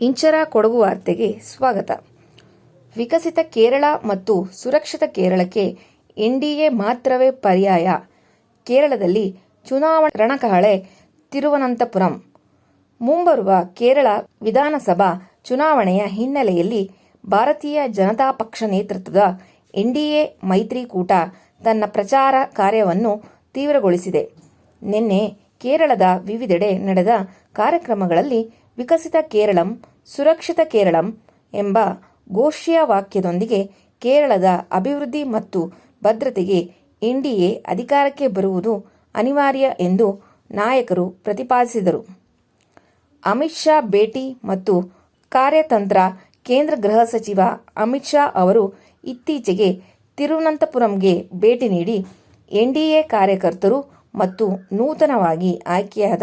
ಇಂಚರ ಕೊಡಗು ವಾರ್ತೆಗೆ ಸ್ವಾಗತ. ವಿಕಸಿತ ಕೇರಳ ಮತ್ತು ಸುರಕ್ಷಿತ ಕೇರಳಕ್ಕೆ ಎನ್ಡಿಎ ಮಾತ್ರವೇ ಪರ್ಯಾಯ. ಕೇರಳದಲ್ಲಿ ಚುನಾವಣಾ ರಣಕಹಳೆ ತಿರುವನಂತಪುರಂ. ಮುಂಬರುವ ಕೇರಳ ವಿಧಾನಸಭಾ ಚುನಾವಣೆಯ ಹಿನ್ನೆಲೆಯಲ್ಲಿ ಭಾರತೀಯ ಜನತಾ ಪಕ್ಷ ನೇತೃತ್ವದ ಎನ್ಡಿಎ ಮೈತ್ರಿಕೂಟ ತನ್ನ ಪ್ರಚಾರ ಕಾರ್ಯವನ್ನು ತೀವ್ರಗೊಳಿಸಿದೆ. ನಿನ್ನೆ ಕೇರಳದ ವಿವಿಧೆಡೆ ನಡೆದ ಕಾರ್ಯಕ್ರಮಗಳಲ್ಲಿ ವಿಕಸಿತ ಕೇರಳಂ ಸುರಕ್ಷಿತ ಕೇರಳಂ ಎಂಬ ಘೋಷಿಯ ವಾಕ್ಯದೊಂದಿಗೆ ಕೇರಳದ ಅಭಿವೃದ್ಧಿ ಮತ್ತು ಭದ್ರತೆಗೆ ಎನ್ಡಿಎ ಅಧಿಕಾರಕ್ಕೆ ಬರುವುದು ಅನಿವಾರ್ಯ ಎಂದು ನಾಯಕರು ಪ್ರತಿಪಾದಿಸಿದರು. ಅಮಿತ್ ಶಾ ಭೇಟಿ ಮತ್ತು ಕಾರ್ಯತಂತ್ರ ಕೇಂದ್ರ ಗೃಹ ಸಚಿವ ಅಮಿತ್ ಶಾ ಅವರು ಇತ್ತೀಚೆಗೆ ತಿರುವನಂತಪುರಂಗೆ ಭೇಟಿ ನೀಡಿ ಎನ್ಡಿಎ ಕಾರ್ಯಕರ್ತರು ಮತ್ತು ನೂತನವಾಗಿ ಆಯ್ಕೆಯಾದ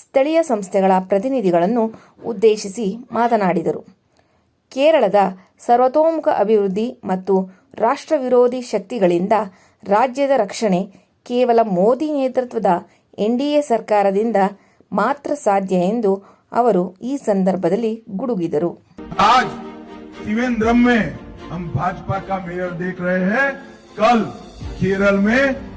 ಸ್ಥಳೀಯ ಸಂಸ್ಥೆಗಳ ಪ್ರತಿನಿಧಿಗಳನ್ನು ಉದ್ದೇಶಿಸಿ ಮಾತನಾಡಿದರು. ಕೇರಳದ ಸರ್ವತೋಮುಖ ಅಭಿವೃದ್ಧಿ ಮತ್ತು ರಾಷ್ಟ್ರ ವಿರೋಧಿ ಶಕ್ತಿಗಳಿಂದ ರಾಜ್ಯದ ರಕ್ಷಣೆ ಕೇವಲ ಮೋದಿ ನೇತೃತ್ವದ ಎನ್ಡಿಎ ಸರ್ಕಾರದಿಂದ ಮಾತ್ರ ಸಾಧ್ಯ ಎಂದು ಅವರು ಈ ಸಂದರ್ಭದಲ್ಲಿ ಗುಡುಗಿದರು. आज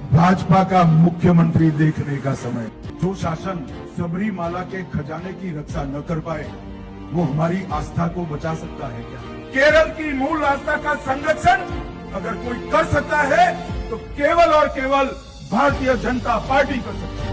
भाजपा का मुख्यमंत्री देखने का समय। जो शासन सबरीमाला के खजाने की रक्षा न कर पाए, वो हमारी आस्था को बचा सकता है क्या? केरल की मूल आस्था का संरक्षण अगर कोई कर सकता है तो केवल और केवल भारतीय जनता पार्टी कर सकती है।